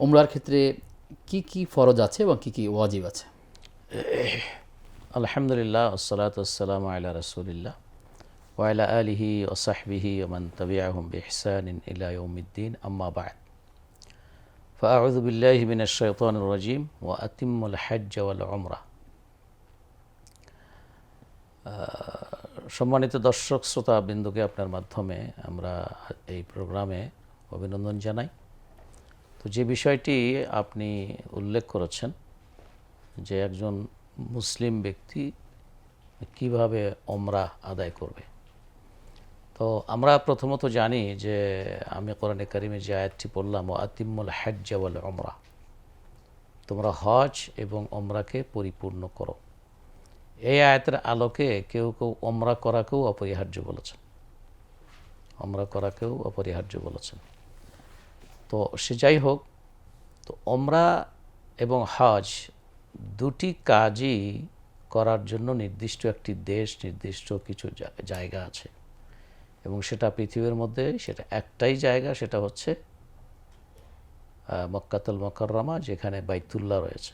উমরার ক্ষেত্রে কি কি ফরজ আছে এবং কি কি ওয়াজিব আছে আলহামদুলিল্লাহ আসসালাতু আসসালামু আলা রাসূলিল্লাহ ওয়া আলা আলিহি ওয়া সাহবিহি ওয়া মান তাবিআহুম বিইহসানিন ইলা ইয়াউমিদ্দিন আম্মা বা'দ فأعوذ بالله من الشيطان الرجيم وأتم الحج والعمرة সম্মানিত দর্শক শ্রোতা বিন্দুকে আপনার মাধ্যমে আমরা এই প্রোগ্রামে অভিনন্দন জানাই তো যে বিষয়টি আপনি উল্লেখ করেছেন যে একজন মুসলিম ব্যক্তি কীভাবে অমরা আদায় করবে। তো আমরা প্রথমত জানি যে আমি কোরআনে কারিমে যে আয়াতটি পড়লাম ও আতিম্মুল হজ্জ ওয়াল ওমরা তোমরা হজ এবং অমরাকে পরিপূর্ণ করো। এই আয়াতের আলোকে কেউ কেউ অমরা করাকেও অপরিহার্য বলেছেন। ওমরা করাকেও অপরিহার্য বলেছেন। তো সে যাই হোক, তো ওমরা এবং হজ দুটি কাজই করার জন্য নির্দিষ্ট একটি দেশ, নির্দিষ্ট কিছু জায়গা আছে। এবং সেটা পৃথিবীর মধ্যে সেটা একটাই জায়গা, সেটা হচ্ছে মক্কাতুল মকররমা, যেখানে বাইতুল্লাহ রয়েছে।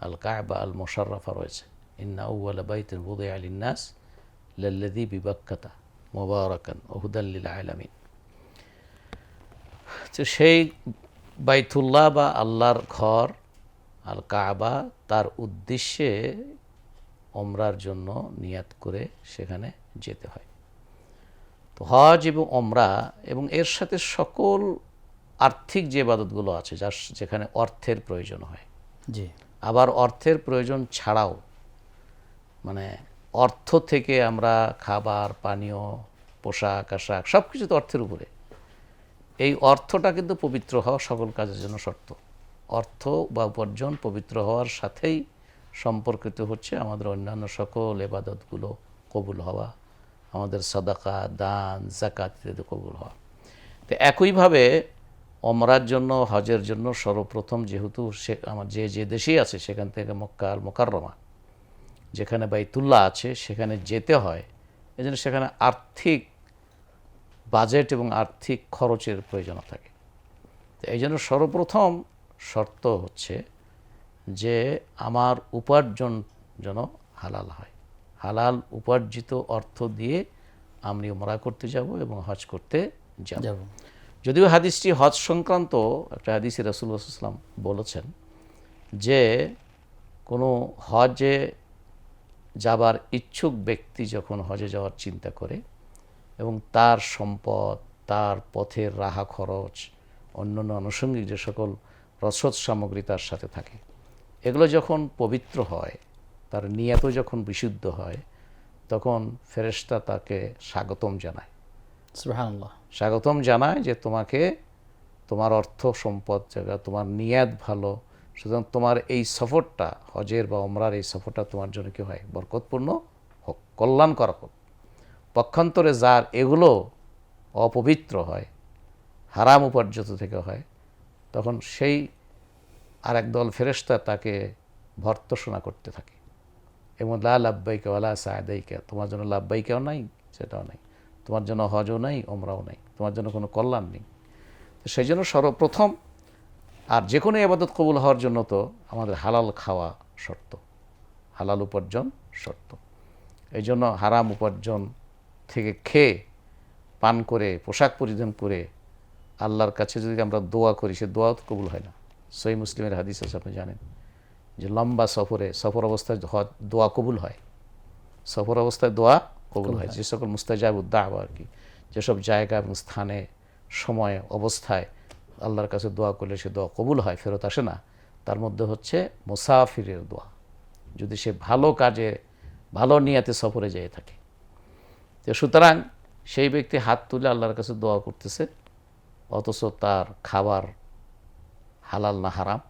আল কায়বা আল মোশাররফা রয়েছে। ইন্না আউ্বাল বাইতুল বুদে আলিন্নাস লাল্লাদি বিবাক্কাতা মোবারকান ওহুদাল্লিল আলামিন। তো সেই বাইতুল্লাহ বা আল্লাহর ঘর আল কাবা তার উদ্দেশ্যে ওমরার জন্য নিয়াত করে সেখানে যেতে হয়। তো হজ এবং ওমরা এবং এর সাথে সকল আর্থিক যে ইবাদতগুলো আছে যার যেখানে অর্থের প্রয়োজন হয়। জি। আবার অর্থের প্রয়োজন ছাড়াও মানে অর্থ থেকে আমরা খাবার পানীয় পোশাক আশাক সব কিছু তো অর্থের উপরে। এই অর্থটা কিন্তু পবিত্র হওয়া সকল কাজের জন্য শর্ত। অর্থ বা উপার্জন পবিত্র হওয়ার সাথেই সম্পর্কিত হচ্ছে আমাদের অন্যান্য সকল এবাদতগুলো কবুল হওয়া, আমাদের সাদাকা, দান জাকাত ইত্যাদি কবুল হওয়া। তো একইভাবে অমরার জন্য, হজের জন্য সর্বপ্রথম যেহেতু সে আমার যে যে দেশেই আছে, সেখান থেকে মক্কা আল মোকাররমা, যেখানে বাইতুল্লাহ আছে, সেখানে যেতে হয়। এজন্য সেখানে আর্থিক বাজেট এবং আর্থিক খরচের প্রয়োজন থাকে। তো এই জন্য সর্বপ্রথম শর্ত হচ্ছে যে আমার উপার্জন যেন হালাল হয়। হালাল উপার্জিত অর্থ দিয়ে আমি ওমরা করতে যাব এবং হজ করতে যাব। যাব। যদিও হাদিসটি হজ সংক্রান্ত একটা হাদিসে রসুল্লাহাম বলেছেন যে কোনো হজে যাবার ইচ্ছুক ব্যক্তি যখন হজে যাওয়ার চিন্তা করে এবং তার সম্পদ তার পথের রাহা খরচ অন্যান্য আনুষঙ্গিক যে সকল রসদ সামগ্রী তার সাথে থাকে। এগুলো যখন পবিত্র হয় তার নিয়ত যখন বিশুদ্ধ হয় তখন ফেরেশতা তাকে স্বাগতম জানায়। স্বাগতম জানায় যে তোমাকে তোমার অর্থ সম্পদ জায়গা তোমার নিয়াদ ভালো সুতরাং তোমার এই সফরটা হজের বা ওমরার এই সফরটা তোমার জন্য কি হয়? বরকতপূর্ণ হোক কল্যাণকর হোক। পক্ষান্তরে যার এগুলো অপবিত্র হয়, হারাম উপার্জিত থেকে হয়, তখন সেই আর একদল ফেরেশতা তাকে ভর্তসনা করতে থাকে। এবং লা লাভবাইকে ওলা সায়দাইকে তোমার জন্য লাভবাইকেও নাই, সেটাও নাই। তোমার জন্য হজও নাই ওমরাও নাই। তোমার জন্য কোনো কল্যাণ নেই। সেই জন্য সর্বপ্রথম আর যে কোনো আবাদত কবুল হওয়ার জন্য তো আমাদের হালাল খাওয়া শর্ত, হালাল উপার্জন শর্ত। এই জন্য হারাম উপার্জন থেকে খেয়ে পান করে পোশাক পরিধান করে আল্লাহর কাছে যদি আমরা দোয়া করি সে দোয়াও তো কবুল হয় না। সই মুসলিমের হাদিস আছে আপনি জানেন। যে লম্বা সফরে সফর অবস্থায় দোয়া কবুল হয়। সফর অবস্থায় দোয়া কবুল হয়। যে সকল মুস্তাজাব উদ্দাহ আর কি যেসব জায়গা এবং স্থানে সময়ে অবস্থায় আল্লাহর কাছে দোয়া করলে সে দোয়া কবুল হয় ফেরত আসে না। তার মধ্যে হচ্ছে মুসাফিরের দোয়া। যদি সে ভালো কাজে ভালো নিয়াতে সফরে যেয়ে থাকে। তো সুতরাং সেই ব্যক্তি হাত তুলে আল্লাহর কাছে দোয়া করতেছে, অথচ তার খাবার হালাল না হারাম,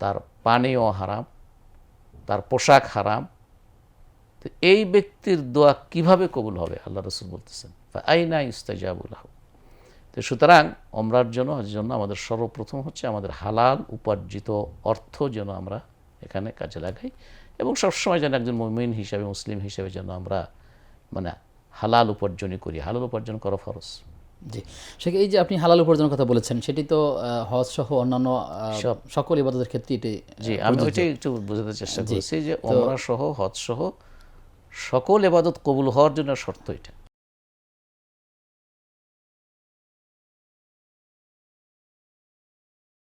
তার পানীয় হারাম, তার পোশাক হারাম। তো এই ব্যক্তির দোয়া কীভাবে কবুল হবে? আল্লাহ রসুল বলতেছেন আইনা ইস্তাজাবুল তো সুতরাং ওমরার জন্য জন্য আমাদের সর্বপ্রথম হচ্ছে আমাদের হালাল উপার্জিত অর্থ যেন আমরা এখানে কাজে লাগাই এবং সবসময় যেন একজন মুমিন হিসাবে, মুসলিম হিসাবে যেন আমরা মানে হালাল উপার্জনই করি হালাল উপার্জন করা ফরজ। জি। এই যে আপনি হালাল উপার্জনের কথা বলেছেন সেটি তো হজ সহ অন্যান্য সকল ইবাদতের ক্ষেত্রে এটি জি আমি ওইটাই একটু বোঝাতে চেষ্টা করছি যে ওমরা সহ হজ সহ সকল ইবাদত কবুল হওয়ার জন্য শর্ত এটা।